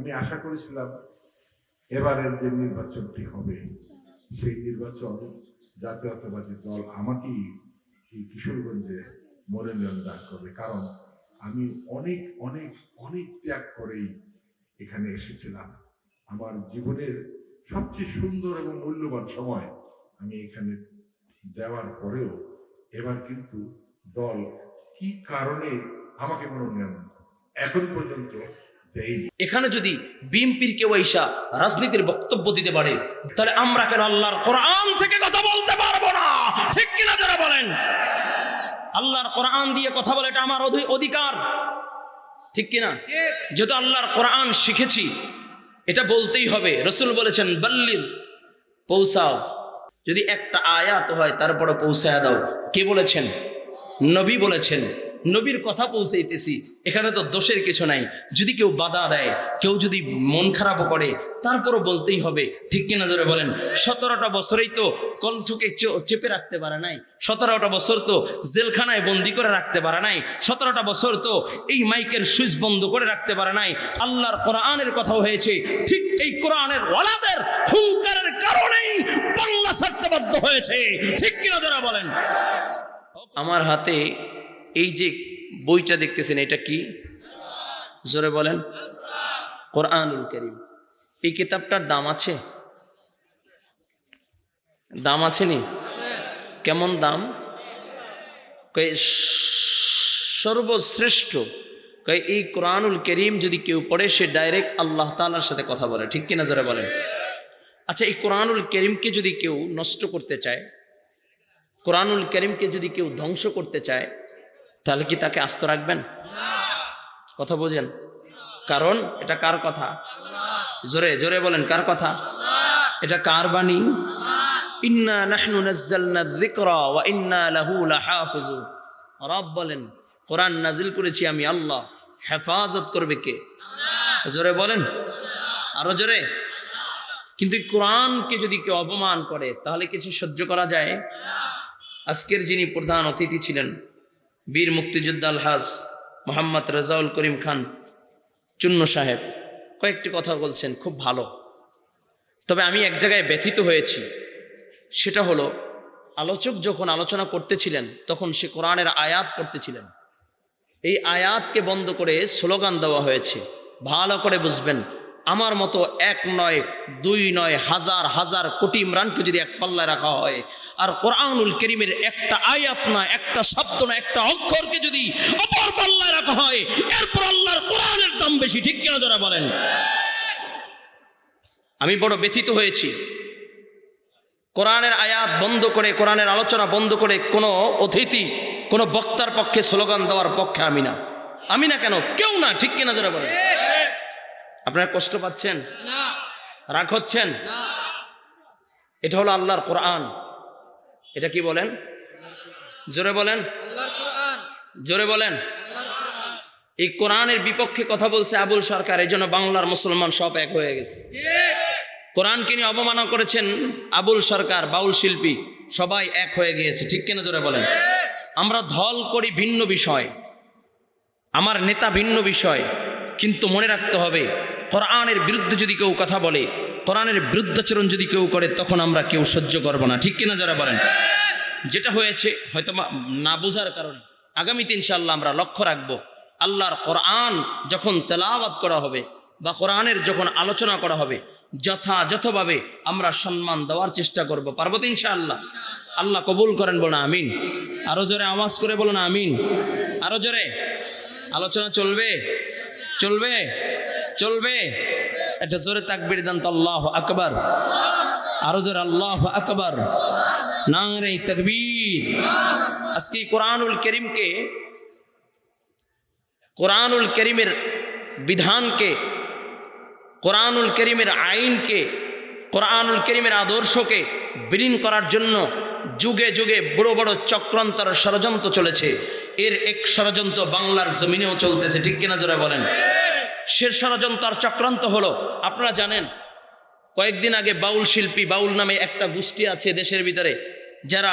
আমি আশা করেছিলাম এবারের যে নির্বাচনটি হবে, সেই নির্বাচন জাতীয়তাবাদী দল আমাকেই এই কিশোরগঞ্জে মনোনয়ন দান করবে। কারণ আমি অনেক অনেক অনেক ত্যাগ করেই এখানে এসেছিলাম। আমার জীবনের সবচেয়ে সুন্দর এবং মূল্যবান সময় আমি এখানে দেওয়ার পরেও এবার কিন্তু দল কি কারণে আমাকে মনোনয়ন এখন পর্যন্ত এখানে যদি বিএনপির কেউ আইসা রাজনীতির বক্তব্য দিতে পারে, তাহলে আমরা কেন আল্লাহর কোরআন থেকে কথা বলতে পারব না? ঠিক কিনা যারা বলেন? আল্লাহর কোরআন দিয়ে কথা বলে এটা আমার অধিকার। ঠিক কিনা? যেহেতু আল্লাহর কোরআন শিখেছি, এটা বলতেই হবে। রসুল বলেছেন বাল্লির পৌঁছাও। যদি একটা আয়াত হয়, তারপরে পৌঁছায় দাও। কে বলেছেন? নবী বলেছেন। নবীর কথা পৌঁছাইতেছি, এখানে তো দোষের কিছু নাই। যদি কেউ বাধা দেয়, কেউ যদি মন খারাপও করে, তারপরও বলতেই হবে, ঠিক কিনা ধরে বলেন? সতেরোটা বছরেই তো কণ্ঠকে চেপে রাখতে পারে নাই, সতেরোটা বছর তো জেলখানায় বন্দি করে রাখতে পারে নাই, সতেরোটা বছর তো এই মাইকের সুইচ বন্ধ করে রাখতে পারে নাই, আল্লাহর কোরআনের কথাও হয়েছে, ঠিক এই কোরআনের ওয়ালাদের হুঙ্কারের কারণেই বাংলা ছাড়তে বাধ্য হয়েছে, ঠিক কিনা যারা বলেন? আমার হাতে এই যে বইটা দেখতেছেন, এটা কি? জোরে বলেন। কোরআনুল করিম। এই কিতাবটার দাম আছে? দাম আছে নি? কেমন দাম? সর্বশ্রেষ্ঠ। এই কোরআনুল করিম যদি কেউ পড়ে, সে ডাইরেক্ট আল্লাহ তালার সাথে কথা বলে। ঠিক কিনা জোরে বলেন? আচ্ছা এই কোরআনুল করিমকে যদি কেউ নষ্ট করতে চায়, কোরআনুল করিমকে যদি কেউ ধ্বংস করতে চায় তাহলে কি তাকে আস্ত রাখবেন? কথা বোঝেন। কারণ এটা কার কথা? জোরে জোরে বলেন, কার কথা? এটা কার বাণী? ইন্না নাহনু নাজ্জালনা যিকরা ওয়া ইন্না লাহু লাহাফিজুন রব বলেন, কোরআন নাজিল করেছি আমি আল্লাহ। হেফাজত করবে কে? জোরে বলেন। আরও জোরে। কিন্তু কোরআনকে যদি কেউ অপমান করে, তাহলে কিছু সহ্য করা যায়? আজকের যিনি প্রধান অতিথি ছিলেন বীর মুক্তিযোদ্ধা আলহাজ মোহাম্মদ রাজাউল করিম খান চুন্ন সাহেব। কয়েকটি কথা বলছেন, খুব ভালো। তবে আমি এক জায়গায় ব্যথিত হয়েছি। সেটা হলো, আলোচক যখন আলোচনা করতেছিলেন, তখন সে কোরআনের আয়াত পড়তেছিলেন। এই আয়াতকে বন্ধ করে স্লোগান দেওয়া হয়েছে। ভালো করে বুঝবেন আমার মতো এক নয়, দুই নয়, হাজার হাজার কোটি ইমরানকে যদি এক পাল্লায় রাখা হয়, আর কোরআনুল করিমের একটা আয়াত না, একটা শব্দ না, একটা অক্ষরকে যদি অপর পাল্লায় রাখা হয়, এরপর আল্লাহর কোরআনের দাম বেশি, ঠিক কেন যারা বলেন? আমি বড় ব্যথিত হয়েছি। কোরআনের আয়াত বন্ধ করে, কোরআনের আলোচনা বন্ধ করে কোনো অতিথি, কোনো বক্তার পক্ষে স্লোগান দেওয়ার পক্ষে আমি না। আমি না কেন? কেউ না, ঠিক কিনা যারা বলেন? আপনারা কষ্ট পাচ্ছেন? রাগ হচ্ছেন? এটা হলো আল্লাহর কোরআন। এটা কি বলেন? জোরে বলেন। জোরে বলেন। এই কোরআনের বিপক্ষে কথা বলছে আবুল সরকার এই জন্য বাংলার মুসলমান সব এক হয়ে গেছে। কোরআনকে নিয়ে অবমাননা করেছেন আবুল সরকার বাউল শিল্পী সবাই এক হয়ে গিয়েছে। ঠিক কিনা জোরে বলেন? আমরা ধল করি ভিন্ন বিষয় আমার নেতা ভিন্ন বিষয় কিন্তু মনে রাখতে হবে কোরআনের বিরুদ্ধে যদি কেউ কথা বলে, কোরআনের বিরুদ্ধাচরণ যদি কেউ করে, তখন আমরা কেউ সহ্য করব না। ঠিক কিনা যারা বলেন? যেটা হয়েছে, হয়তো না বোঝার কারণে। আগামীতে ইনশাল্লাহ আমরা লক্ষ্য রাখব, আল্লাহর কোরআন যখন তেলাওয়াত করা হবে বা কোরআনের যখন আলোচনা করা হবে, যথাযথভাবে আমরা সম্মান দেওয়ার চেষ্টা করব। পারব তো ইনশাআল্লাহ? আল্লাহ কবুল করেন বলো না আমিন। আরও জোরে আওয়াজ করে বলো না আমিন। আরও জোরে। আলোচনা চলবে? চলবে? চলবে? এটা জোরে তাকবির দেন তো আল্লাহ আকবর। আরও জোরে আল্লাহ আকবার। নারে তকবীর। আজকে কোরআনুল করিমকে, কোরআনুল করিমের বিধানকে, কোরআনুল করিমের আইনকে, কোরআনুল করিমের আদর্শকে বিলীন করার জন্য যুগে যুগে বড় বড় চক্রান্তর ষড়যন্ত্র চলেছে। এর এক ষড়যন্ত্র বাংলার জমিনেও চলতেছে, ঠিক কিনা জোরে বলেন? সে ষড়যন্ত্র আর চক্রান্ত হলো। আপনারা জানেন, কয়েকদিন আগে বাউল শিল্পী, বাউল নামে একটা গোষ্ঠী আছে দেশের ভিতরে, যারা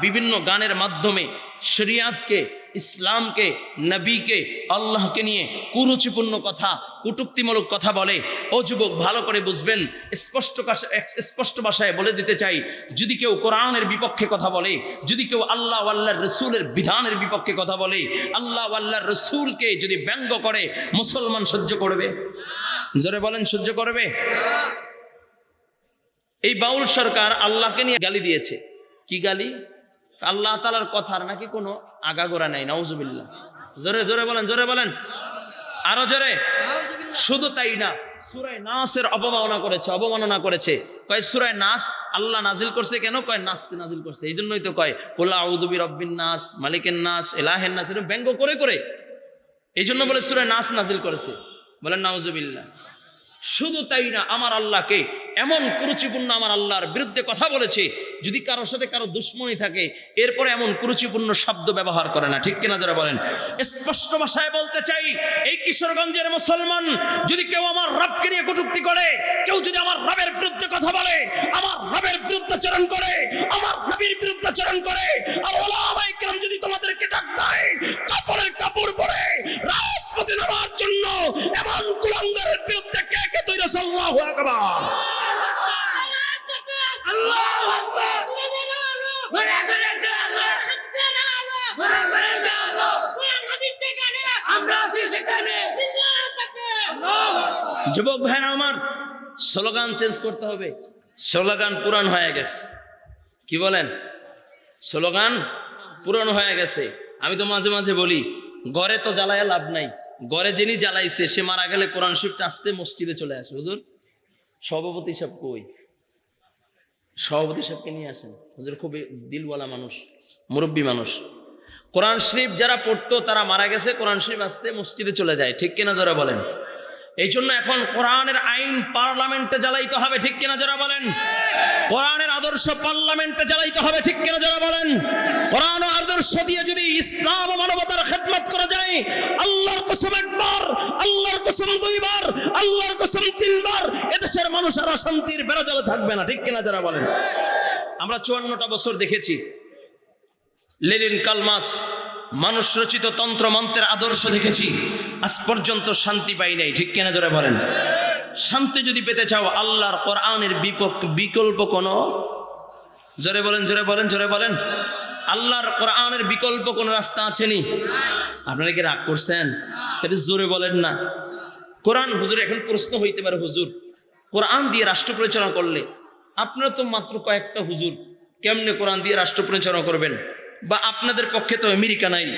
বিভিন্ন গানের মাধ্যমে শরিয়াতকে ইসলামকে নবীকে আল্লাহকে নিয়ে কুরুচিপূর্ণ কথা, কটুক্তিমূলক কথা বলে। ও যুবক, ভালো করে বুঝবেন, স্পষ্ট স্পষ্ট ভাষায় বলে দিতে চাই, যদি কেউ কোরআনের বিপক্ষে কথা বলে, যদি কেউ আল্লাহ আল্লাহর রসুলের বিধানের বিপক্ষে কথা বলে, আল্লাহ আল্লাহর রসুলকে যদি ব্যঙ্গ করে, মুসলমান সহ্য করবে? জোরে বলেন, সহ্য করবে? এই বাউল সরকার আল্লাহকে নিয়ে গালি দিয়েছে। কি গালি? আল্লাহ তালার কথার নাকি কোনো আগাগোড়া নাই নাউজুবিল্লাহ। জোরে জোরে বলেন জোরে বলেন। আরও জোরে। শুধু তাই না সুরায় নাসের অবমাননা করেছে অবমাননা করেছে। কয় সুরায় নাস? আল্লাহ নাজিল করছে কেন? কয় নাসতে নাজিল করছে। এই জন্যই তো কয় কোল্লা আউদুবি রব্বিন নাস মালিকের নাস এলাহের নাস এরকম ব্যঙ্গ করে করে। এই জন্য বলে সুরায় নাস নাজিল করেছে। বলেন নাউজুবিল্লাহ। শুধু তাই না আমার আল্লাহকে এমন কুরুচিপূর্ণ আমার আল্লাহর বিরুদ্ধে কথা বলেছে, যদি কারোর সাথে কারও দুশ্মনী থাকে, এরপরে এমন কুরুচিপূর্ণ শব্দ ব্যবহার করে না, ঠিক কিনা যারা বলেন? স্পষ্ট ভাষায় বলতে চাই, এই কিশোরগঞ্জের মুসলমান যদি কেউ আমার রবকে নিয়ে কটুক্তি করে, কেউ যদি আমার রবের বিরুদ্ধে কথা বলে, আমার রবের বিরুদ্ধাচরণ করে, আমার নবীর বিরুদ্ধাচরণ করে, আর ওলামায়ে কেরাম যদি তোমাদেরকে ডাক দেয়, কাপড়ের কাপড় পরে রাজপথে নামার জন্য এমন কুলাঙ্গারের বিরুদ্ধে কে কে তৈরি আল্লাহু আকবার আমরা আছি সেখানে যুবক ভাইরা আমার স্লোগান চেঞ্জ করতে হবে। স্লোগান পুরান হয়ে গেছে। কি বলেন? স্লোগান পুরান হয়ে গেছে। আমি তো মাঝে মাঝে বলি, ঘরে তো জ্বালায় লাভ নাই। ঘরে যিনি জ্বালাইছে, সে মারা গেলে কোরআন শিফট আসতে মসজিদে চলে আসে। হুজুর, সভাপতি সাহেব কই? সভাপতি সাহেবকে নিয়ে আসেন। হুজুর, খুবই দিলওয়ালা মানুষ, মুরব্বী মানুষ। কোরআন শরীফ যারা পড়তো, তারা মারা গেছে, কোরআন শরীফ আসতে মসজিদে চলে যায়। ঠিক কিনা যারা বলেন? এই জন্য এখন কোরআনের আইন পার্লামেন্টে জ্বালাইতে হবে, ঠিক কিনা যারা বলেন? কোরআনের আদর্শ পার্লামেন্টে জ্বালাইতে হবে, ঠিক কিনা যারা বলেন? কোরআন আদর্শ দিয়ে যদি ইসলাম ও মানবতার খেদমত করা যায়, আল্লাহর কসম একবার, আল্লাহর কসম দুইবার, আল্লাহর কসম তিনবার, এদেশের মানুষ আর অশান্তির বেড়াজালে থাকবে না, ঠিক কিনা যারা বলেন? আমরা চুয়ান্নটা বছর দেখেছি। লেলিন কালমাস, মানুষ রচিত তন্ত্র মন্ত্রের আদর্শ দেখেছি। আজ পর্যন্ত শান্তি পাই নাই, ঠিক কেনা জোরে বলেন? শান্তি যদি পেতে চাও, আল্লাহর কোরআনের বিপক্ষ বিকল্প কোনো? জোরে বলেন জোরে বলেন জোরে বলেন। আল্লাহর কোরআনের বিকল্প কোন রাস্তা আছেনি আপনারা কি রাগ করছেন? তাহলে জোরে বলেন না। কোরআন হুজুর, এখন প্রশ্ন হইতে পারে হুজুর, কোরআন দিয়ে রাষ্ট্র পরিচালনা করলে আপনারা তো মাত্র কয়েকটা হুজুর, কেমনে কোরআন দিয়ে রাষ্ট্র পরিচালনা করবেন? বা আপনাদের পক্ষে তো আমেরিকা নাই,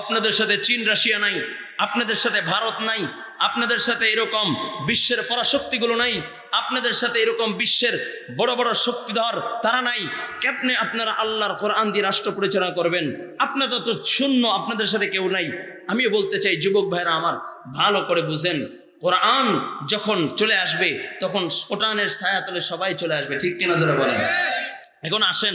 আপনাদের সাথে চীন, রাশিয়া নাই, আপনাদের সাথে ভারত নাই, আপনাদের সাথে এরকম বিশ্বের পরাশক্তিগুলো নাই, আপনাদের সাথে এরকম বিশ্বের বড় বড় শক্তিধর তারা নাই। কেমনে আপনারা আল্লাহর কোরআন দিয়ে রাষ্ট্র পরিচালনা করবেন? আপনাদের তো শূন্য, আপনাদের সাথে কেউ নাই। আমিও বলতে চাই, যুবক ভাইরা আমার, ভালো করে বুঝেন। কোরআন যখন চলে আসবে, তখন কোরআনের ছায়া তলে সবাই চলে আসবে, ঠিক কিনা জোরে বলেন? এখন আসেন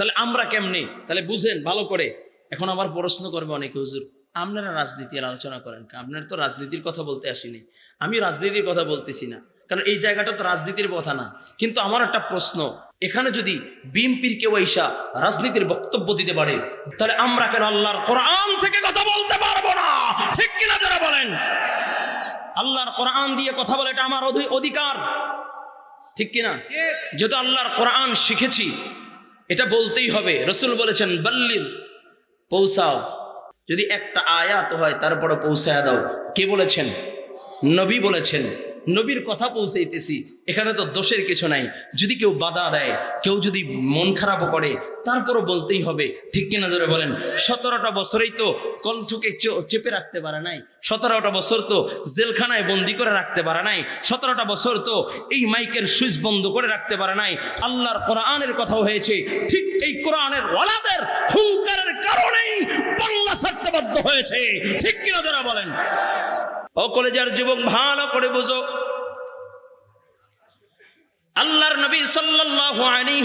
তাহলে আমরা কেমনে? তাহলে বুঝেন ভালো করে। এখন আবার প্রশ্ন করবে অনেকে হুজুর আপনারা রাজনীতির আলোচনা করেন আপনারা তো রাজনীতির কথা বলতে আসিনি। আমি রাজনীতির কথা বলতেছি না। কারণ এই জায়গাটা তো রাজনীতির কথা না। কিন্তু আমার একটা প্রশ্ন এখানে যদি বিএনপির কেউ আইসা রাজনীতির বক্তব্য দিতে পারে তাহলে আমরা কেন আল্লাহর কোরআন থেকে কথা বলতে পারব না? ঠিক কিনা যারা বলেন? আল্লাহর কোরআন দিয়ে কথা বলে এটা আমার অধিকার। ঠিক কিনা? যেহেতু আল্লাহর কোরআন শিখেছি এটা বলতেই হবে। রসুল বলেছেন, বাল্লিল, পৌঁছাও। যদি একটা আয়াত হয় তারপরে পৌঁছায় দাও। কে বলেছেন? নবী বলেছেন। নবীর কথা পৌঁছাইতেছি, এখানে তো দোষের কিছু নাই। যদি কেউ বাধা দেয়, কেউ যদি মন খারাপও করে, তারপরও বলতেই হবে, ঠিক কিনা ধরে বলেন? সতেরোটা বছরেই তো কণ্ঠকে চেপে রাখতে পারে নাই, সতেরোটা বছর তো জেলখানায় বন্দি করে রাখতে পারে নাই, সতেরোটা বছর তো এই মাইকের সুইচ বন্ধ করে রাখতে পারে নাই, আল্লাহর কোরআনের কথাও হয়েছে, ঠিক এই কোরআনের ওয়ালাদের হুঙ্কারের কারণেই বাংলা ছাড়তে বাধ্য হয়েছে, ঠিক কিনা যারা বলেন? ও কলেজার যুবক ভালো করে বুঝো। আল্লাহর নবী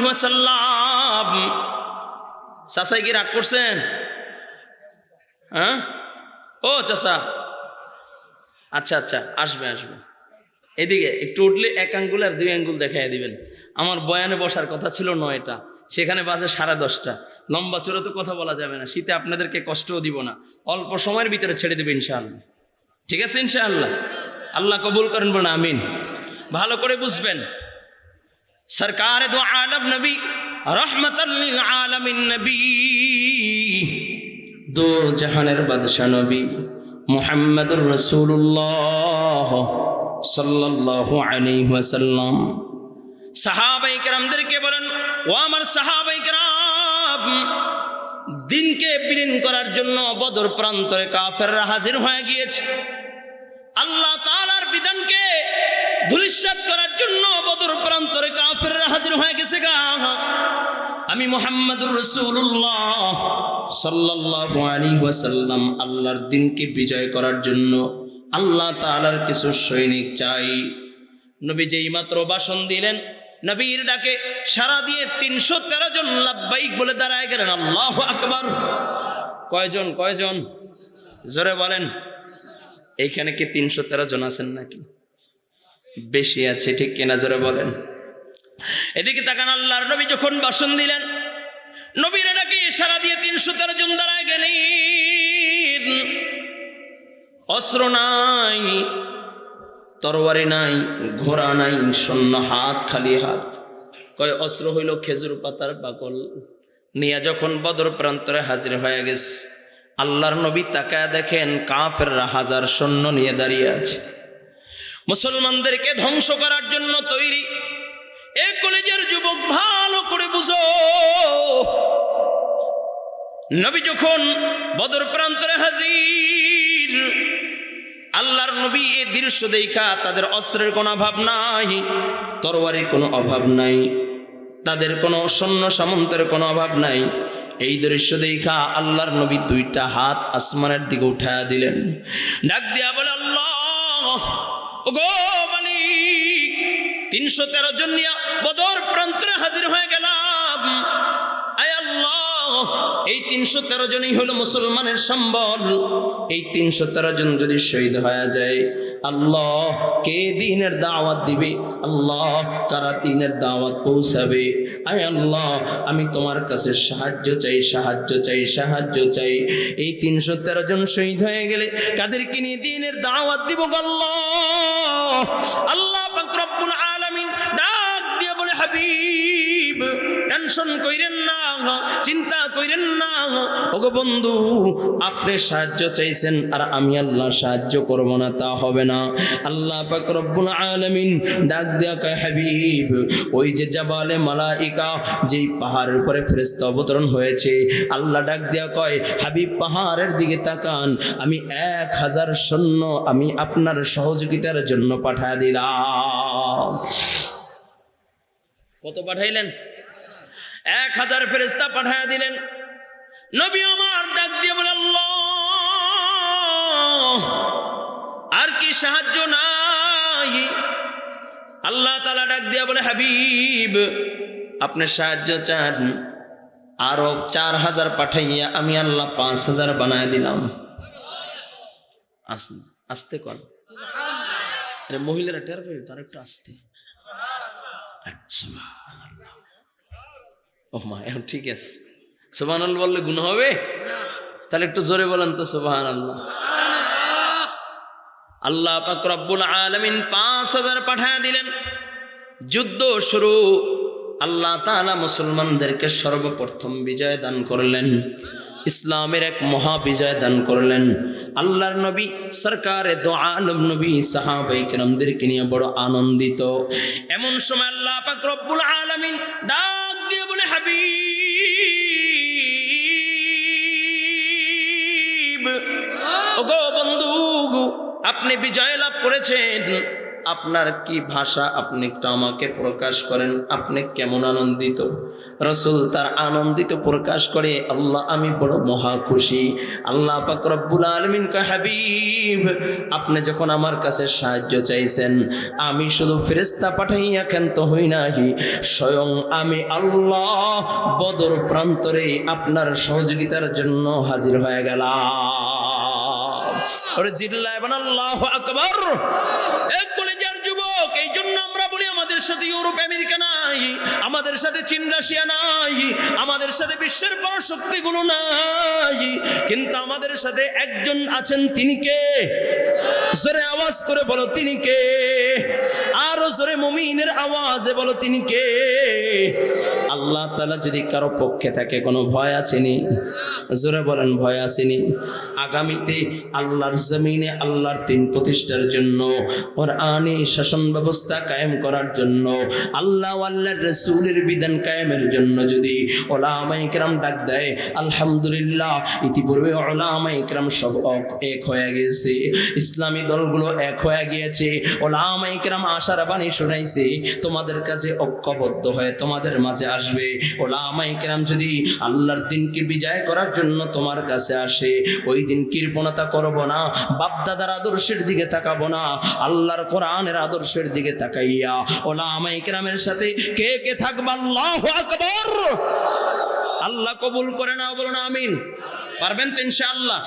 ওয়াসাল্লাম, চাচাই কি রাগ করছেন? হ্যাঁ? ও চাচা। আচ্ছা আচ্ছা আসবে আসবে। এদিকে একটু উঠলে এক আঙ্গুল আর দুই আঙ্গুল দেখাই দিবেন। আমার বয়ানে বসার কথা ছিল নয়টা, সেখানে বাজে সাড়ে দশটা। লম্বা চোরে তো কথা বলা যাবে না, শীতে আপনাদেরকে কষ্টও দিব না। অল্প সময়ের ভিতরে ছেড়ে দেবে ইনশাআল্লাহ। ঠিক আছে ইনশাআল্লাহ? আল্লাহ কবুল করেন বলে আমিন। ভালো করে বুঝবেন। সরকার দো আলম নবী রহমতাল্লিল আলমিন নবী। দো জাহানের বাদশা নবী, মুহাম্মদুর রসুল্লাহ সাল্লাল্লাহু আলাইহি ওয়াসাল্লাম। সাহাবাই বলেন, ও আমার সাহাবাই কেরাম দিনকে বিলীন করার জন্য বদর প্রান্তরে কাফেররা হাজির হয়ে গিয়েছে। আল্লাহ তাআলার বিধানকে ধূলিসাৎ করার জন্য বদর প্রান্তরে কাফেররা হাজির হয়ে গেছে গা। আমি মোহাম্মদুর রসুল্লাহ সাল্লাল্লাহু আলাইহি ওয়াসাল্লাম আল্লাহর দিনকে বিজয় করার জন্য আল্লাহ তাআলার কিছু সৈনিক চাই। নবী যেই মাত্র ভাষণ দিলেন নবীর ডাকে সারা দিয়ে তিনশো তেরো জন লাভবাইক বলে দাঁড়ায় গেলেন। আল্লাহ আকবার। কয়জন কয়জন? জোরে বলেন। এইখানে কি তিনশো তেরো জন আছেন নাকি? বেশি আছে, ঠিক কিনা? জোরে বলেন। এদিকে তাকান আল্লাহর নবী যখন বাসন দিলেন, নবীর ডাকে সারা দিয়ে তিনশো তেরো জন দাঁড়ায় গেলেন। অস্ত্র নাই তরবারি নাই, ঘোড়া নাই শূন্য হাত, খালি হাত। কয় অস্ত্র হইল খেজুর পাতার বাকল। নিয়ে যখন বদর প্রান্তরে হাজির হয়ে গেছে, আল্লাহর নবী তাকায় দেখেন কাফেররা হাজার সৈন্য নিয়ে দাঁড়িয়ে আছে। মুসলমানদেরকে ধ্বংস করার জন্য তৈরি। এ কলেজের যুবক ভালো করে বুঝো। নবী যখন বদর প্রান্তরে হাজির আল্লাহর নবী এ দৃশ্য দেখা তাদের অস্ত্রের কোনো অভাব নাই, তরবারির কোনো অভাব নাই, তাদের কোনো সৈন্য সামন্তের কোনো অভাব নাই। এই দৃশ্য দেখা আল্লাহর নবী দুইটা হাত আসমানের দিকে উঠায়া দিলেন। ডাক দিয়া বলে, আল্লাহ ও গো মালিক, তিনশো তেরো জন বদর প্রান্তরে হাজির হয়ে গেলাম। আয় আল্লাহ এই তিনশো তেরো জনই হলো মুসলমানের সম্বল। এই তিনশো তেরো জন যদি শহীদ হয়ে যায়, আল্লাহ কে দিনের দাওয়াত দিবে? আল্লাহ কারা দিনের দাওয়াত পৌঁছাবে? আয় আল্লাহ, আমি তোমার কাছে সাহায্য চাই সাহায্য চাই সাহায্য চাই। এই তিনশো তেরো জন শহীদ হয়ে গেলে কাদেরকে নিয়ে দিনের দাওয়াত দিব আল্লাহ? আল্লাহ আলামিন বলে হাবিব, টেনশন কইরেন না, চিন্তা কইরেন না। ওগো বন্ধু, আপনি সাহায্য চাইছেন আর আমি আল্লাহ সাহায্য করব না, তা হবে না। আল্লাহ পাক রব্বুল আলামিন ডাক দেয়া কয়, হাবিব, ওই যে জাবালে মালাইকা, যেই পাহাড়ের উপরে ফেরেশতা অবতরণ হয়েছে, আল্লাহ ডাক দেয়া কয়, হাবিব পাহাড়ের দিকে তাকান, আমি এক হাজার সৈন্য আমি আপনার সহযোগিতার জন্য পাঠায় দিলাম। কত পাঠাইলেন? এক হাজার ফেরেস্তা পাঠায় দিলেন। নবী আমার ডাক দিয়ে বলে আর কি সাহায্য নাই? আল্লাহ তালা ডাক দিয়া বলে, হাবিব, আপনি সাহায্য চান। আরও চার হাজার পাঠাইয়া আমি আল্লাহ পাঁচ হাজার বানায় দিলাম। আসতে কর। মহিলারা টের পাবে তার একটু আসতে। ও মা এখন ঠিক আছে। সোবান বললে গুণ হবে? তাহলে একটু জোরে বলেন তো সোবাহান আল্লাহ আল্লাহ পাক রব্বুল আলামিন পাঁচ হাজার পাঠায় দিলেন। যুদ্ধ শুরু। আল্লাহ তাআলা মুসলমানদেরকে সর্বপ্রথম বিজয় দান করলেন। ইসলামের এক মহা বিজয় দান করলেন। আল্লাহর নবী, সরকারে দো আলম নবী, সাহাবাই কেরামদেরকে নিয়ে বড় আনন্দিত। এমন সময় আল্লাহ পাক রব্বুল আলামিন ডাক দিয়ে বলে, হাবিব! বন্ধু, আপনি বিজয় লাভ করেছেন। আপনার কি ভাষা আপনি একটু আমাকে প্রকাশ করেন? আপনি কেমন আনন্দিত? রসুল তার আনন্দিত প্রকাশ করে, আল্লাহ, আমি বড় মহা খুশি। আল্লাহ পাক রব্বুল আলমিন হাবিব, আপনি যখন আমার কাছে সাহায্য চাইছেন, আমি শুধু ফেরেস্তা পাঠাইয়া ক্ষান্ত হই নাহি। স্বয়ং আমি আল্লাহ বদর প্রান্তরে আপনার সহযোগিতার জন্য হাজির হয়ে গেলাম। ওরে জিল্লায় বান আল্লাহ আকবর। এক যুবক, এই জন্য আমরা বলি আমাদের সাথে ইউরোপ, আমেরিকা নাই, আমাদের সাথে রাশিয়া নাই, আমাদের সাথে বিশ্বের বড় নাই, কিন্তু আমাদের সাথে একজন আছেন তিনি কে? জোরে আওয়াজ করে বলো তিনি কে? আরও জোরে মুমিনের আওয়াজে বলো তিনি কে? আল্লাহ তালা যদি কারও পক্ষে থাকে, কোনো ভয় আছেনি জোরে বলেন, ভয় আসেনি? আগামীতে আল্লাহর জমিনে আল্লাহর তিন প্রতিষ্ঠার জন্য, কোরআনে শাসন ব্যবস্থা কায়েম করার জন্য, আল্লাহ আল্লাহর রসুলের বিধান কায়েমের জন্য যদি ওলামা ইকরাম ডাক দেয়, আলহামদুলিল্লাহ, ইতিপূর্বে ওলামা ইকরাম সব এক হয়ে গেছে, ইসলামী দলগুলো এক হয়ে গিয়েছে ওলামা ইকরাম আশার বাণী শোনাইছে, তোমাদের কাছে ঐক্যবদ্ধ হয়ে তোমাদের মাঝে আসবে। ওলামা ইকরাম যদি আল্লাহর দিনকে বিজয় করার জন্য তোমার কাছে আসে, ওই দিন কৃপণতা করব না, বাপদাদার আদর্শের দিকে তাকাবো না, আল্লাহর কোরআনের আদর্শের দিকে তাকাইয়া ওলা ওলামা ইকরামের সাথে কে কে থাকবে? আল্লাহ আকবর। আল্লাহ কবুল করে না বলুন আমিন। পারবেন তো ইনশাআল্লাহ?